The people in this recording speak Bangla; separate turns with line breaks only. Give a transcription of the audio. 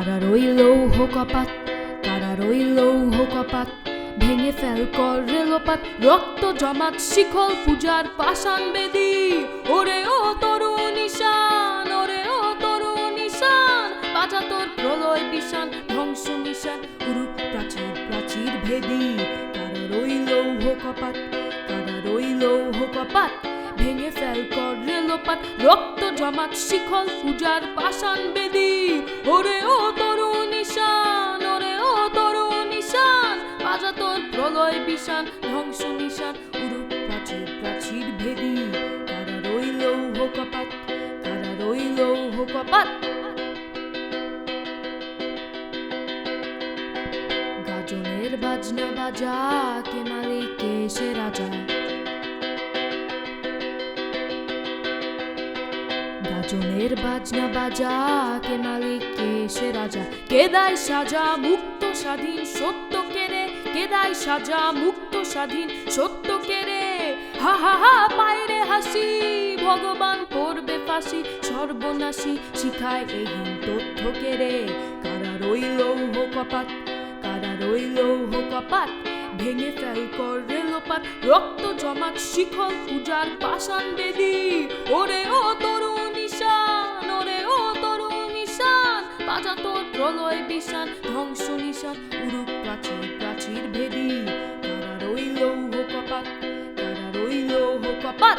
কারার ওই লৌহ কপাত কারার ওই লৌহ ভেঙে ফেল কর রেলোপাত রক্ত জমাত শিখল পূজার পাষাণ বেদি। ওরে ও তরুণ নিশান ওরে ও তরুণ নিশান বাজা তোর প্রলয় বিশান ধ্বংস নিশান উরুপ প্রাচীর প্রাচীর ভেদি। কারার ওই লৌহ কপাত কারার ওই লৌহ ভেঙে ফেল কর রেলোপাত রক্ত জমাত শিখল পূজার পাষাণ বেদি। প্রলয় ধ্বংস নিশান উরুপ প্রাচীর প্রাচীর ভেদি রইল রইল গাজনের বাজনা বাজা, কে কে সে রাজা? গাজনের বাজনা বাজা, কে মালিক কে সে রাজা? কে দায় সাজা, মুক্ত, স্বাধীন, সত্য দায় সাজা, মুক্ত স্বাধীন, সত্য কেরে হা হা হা, পায়রে হাসি, ভগবান করবে ফাঁসি, সর্বনাশী শিখায় এইহীন তথ্য কেরে কারা রইল লৌহ কপাত কারা রইল লৌহ কপাত ভেঙে ফেল কর রেলোপাত রক্ত জমাট শিখল পূজার পাষাণ বেদি, ওরে প্রলয় বিশান ধ্বংস নিশান উরুক প্রাচীর প্রাচীর ভেদি। তারা রইল কপাত তারা রইল কপাত।